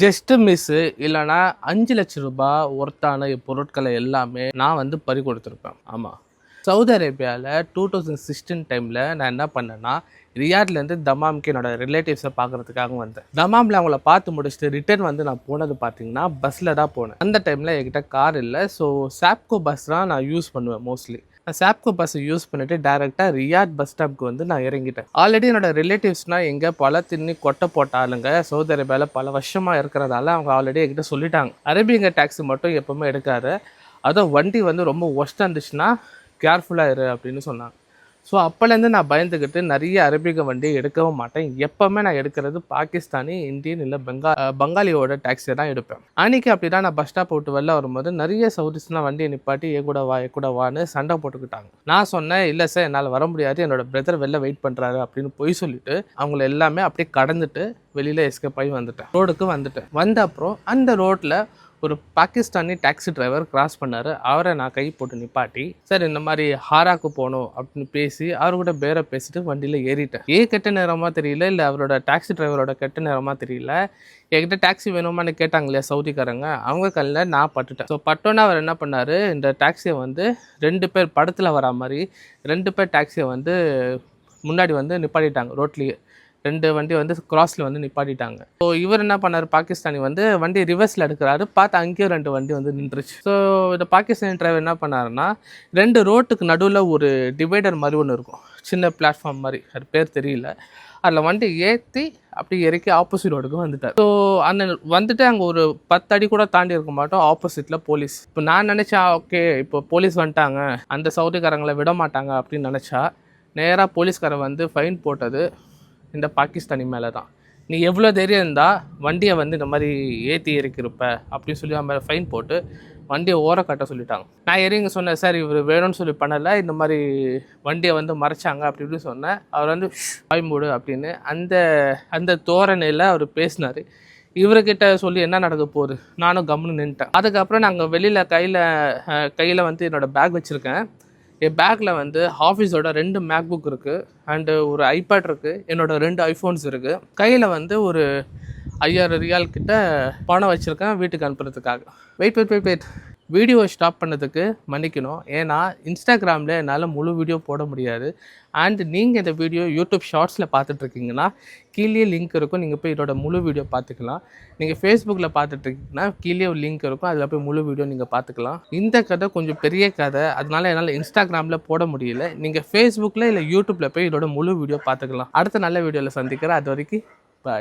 Just miss இல்லைனா அஞ்சு லட்ச ரூபாய் ஒர்த்தான பொருட்களை எல்லாமே நான் வந்து பறி கொடுத்துருப்பேன். ஆமாம் சவுதி அரேபியாவில் டூ தௌசண்ட் சிக்ஸ்டீன் டைமில் நான் என்ன பண்ணேன்னா ரியாட்லேருந்து தமாம்க்கு என்னோடய ரிலேட்டிவ்ஸை பார்க்குறதுக்காக வந்தேன். தமாமில் அவங்கள பார்த்து முடிச்சுட்டு ரிட்டர்ன் வந்து நான் போனது பார்த்தீங்கன்னா பஸ்ஸில் தான் போனேன். அந்த டைமில் என்கிட்ட கார் இல்லை. ஸோ சாப்கோ பஸ் தான் நான் யூஸ் பண்ணுவேன் மோஸ்ட்லி நான் சாப்கோ பஸ்ஸை யூஸ் பண்ணிட்டு டேரெக்டாக ரியாட் பஸ் ஸ்டாப்க்கு வந்து நான் இறங்கிட்டேன். ஆல்ரெடி என்னோட ரிலேட்டிவ்ஸ்னால் எங்கே பல தின்னி கொட்டை போட்ட ஆளுங்க சவுதி அரேபியாவில் பல வருஷமாக இருக்கிறதால அவங்க ஆல்ரெடி என்கிட்ட சொல்லிட்டாங்க. அரேபியங்க டாக்ஸி மட்டும் எப்போவுமே எடுக்காது. அதுவும் வண்டி வந்து ரொம்ப ஒஸ்ட்டாக இருந்துச்சுன்னா கேர்ஃபுல்லாக இரு அப்படின்னு சொன்னாங்க. ஸோ அப்போலேருந்து நான் பயந்துக்கிட்டு நிறைய அரபிக வண்டியை எடுக்கவும் மாட்டேன். எப்போவுமே நான் எடுக்கிறது பாகிஸ்தானி இந்தியன் இல்லை பெங்கா பங்காளியோட டாக்ஸியை தான் எடுப்பேன். அன்றைக்கி அப்படி தான் நான் பஸ் ஸ்டாப் விட்டு வெளில வரும்போது நிறைய சவுதிஸ்லாம் வண்டியை நிப்பாட்டி ஏ கூட வா ஏ கூட வான்னு சண்டை போட்டுக்கிட்டாங்க. நான் சொன்னேன் இல்லை சார் என்னால் வர முடியாது. என்னோட பிரதர் வெளில வெயிட் பண்ணுறாரு அப்படின்னு பொய் சொல்லிட்டு அவங்கள எல்லாமே அப்படியே கடந்துட்டு வெளியில் எஸ்கேப் ஆகி வந்துட்டேன். ரோடுக்கு வந்துட்டேன். வந்த அப்புறம் அந்த ரோட்டில் ஒரு பாகிஸ்தானி டாக்ஸி டிரைவர் கிராஸ் பண்ணார். அவரை நான் கை போட்டு நிப்பாட்டி சார் இந்த மாதிரி ஹாராக்கு போகணும் அப்படின்னு பேசி அவர் கூட பேர பேசிட்டு வண்டியில் ஏறிட்டேன். ஏன் கெட்ட நேரமாக தெரியல இல்லை அவரோட டாக்ஸி டிரைவரோட கெட்ட நேரமாக தெரியல. என்கிட்ட டாக்ஸி வேணுமான்னு கேட்டாங்க இல்லையா சவுதிக்காரங்க அவங்க கல்லில் நான் பட்டுட்டேன். ஸோ பட்டோன்னே அவர் என்ன பண்ணார் இந்த டாக்ஸியை வந்து ரெண்டு பேர் படத்தில் வரா மாதிரி ரெண்டு பேர் டாக்ஸியை வந்து முன்னாடி வந்து நிப்பாட்டிட்டாங்க ரோட்லேயே. ரெண்டு வண்டி வந்து கிராஸில் வந்து நிப்பாட்டிட்டாங்க. ஸோ இவர் என்ன பண்ணார்? பாகிஸ்தானி வந்து வண்டி ரிவர்ஸில் எடுக்கிறாரு. பார்த்து அங்கேயும் ரெண்டு வண்டி வந்து நின்றுச்சு. ஸோ இந்த பாகிஸ்தானி டிரைவர் என்ன பண்ணாருன்னா ரெண்டு ரோட்டுக்கு நடுவில் ஒரு டிவைடர் மாதிரி ஒன்று இருக்கும். சின்ன பிளாட்ஃபார்ம் மாதிரி. அது பேர் தெரியல. அதில் வண்டி ஏற்றி அப்படி இறக்கி ஆப்போசிட் ரோடுக்கு வந்துட்டார். ஸோ அந்த வந்துட்டு அங்கே ஒரு பத்து அடி கூட தாண்டி இருக்க மாட்டோம். ஆப்போசிட்டில் போலீஸ் இப்போ நான் நினச்சா ஓகே இப்போ போலீஸ் வந்துட்டாங்க. அந்த சவுதிக்காரங்களை விட மாட்டாங்க அப்படின்னு நினச்சா நேராக போலீஸ்காரன் வந்து ஃபைன் போட்டது. இந்த பாகிஸ்தானி மேலே தான் நீ எவ்வளோ தைரியம் இருந்தால் வண்டியை வந்து இந்த மாதிரி ஏற்றி இறக்கிருப்ப அப்படின்னு சொல்லி அவன் மேலே ஃபைன் போட்டு வண்டியை ஓர கட்ட சொல்லிட்டாங்க. நான் எரிங்க சொன்னேன் சார் இவர் வேணும்னு சொல்லி பண்ணலை இந்த மாதிரி வண்டியை வந்து மறைச்சாங்க அப்படி இப்படி சொன்னேன். அவர் வந்து வாய்மூடு அப்படின்னு அந்த அந்த தோரணையில் அவர் பேசினார். இவர்கிட்ட சொல்லி என்ன நடக்க போகுது? நானும் கம்முன்னு நின்ட்டேன் அதுக்கப்புறம் நாங்கள் வெளியில் கையில் கையில் வந்து என்னோடய பேக் வச்சுருக்கேன். என் பேக்கில் வந்து ஆஃபீஸோட ரெண்டு மேக்புக் இருக்குது அண்டு ஒரு ஐபேட் இருக்குது என்னோடய ரெண்டு ஐஃபோன்ஸ் இருக்குது கையில் வந்து ஒரு ஐயாயிரம் ரியால் கிட்ட பணம் வச்சுருக்கேன் வீட்டுக்கு அனுப்புறதுக்காக. வெயிட் வெயிட் வெயிட் வெயிட் வீடியோவை ஸ்டாப் பண்ணதுக்கு மன்னிக்கணும். ஏன்னா இன்ஸ்டாகிராமில் என்னால் முழு வீடியோ போட முடியாது. அண்ட் நீங்கள் இந்த வீடியோ யூடியூப் ஷார்ட்ஸில் பார்த்துட்ருக்கீங்கன்னா கீழே லிங்க் இருக்கும். நீங்கள் போய் இதோட முழு வீடியோ பார்த்துக்கலாம் நீங்கள் ஃபேஸ்புக்கில் பார்த்துட்ருக்கீங்கன்னா கீழே ஒரு லிங்க் இருக்கும். அதில் போய் முழு வீடியோ நீங்கள் பார்த்துக்கலாம் இந்த கதை கொஞ்சம் பெரிய கதை. அதனால என்னால் இன்ஸ்டாகிராமில் போட முடியல. நீங்கள் ஃபேஸ்புக்கில் இல்லை யூடியூப்பில் போய் இதோட முழு வீடியோ பார்த்துக்கலாம் அடுத்த நல்ல வீடியோவில் சந்திக்கிறேன். அது வரைக்கும் பாய்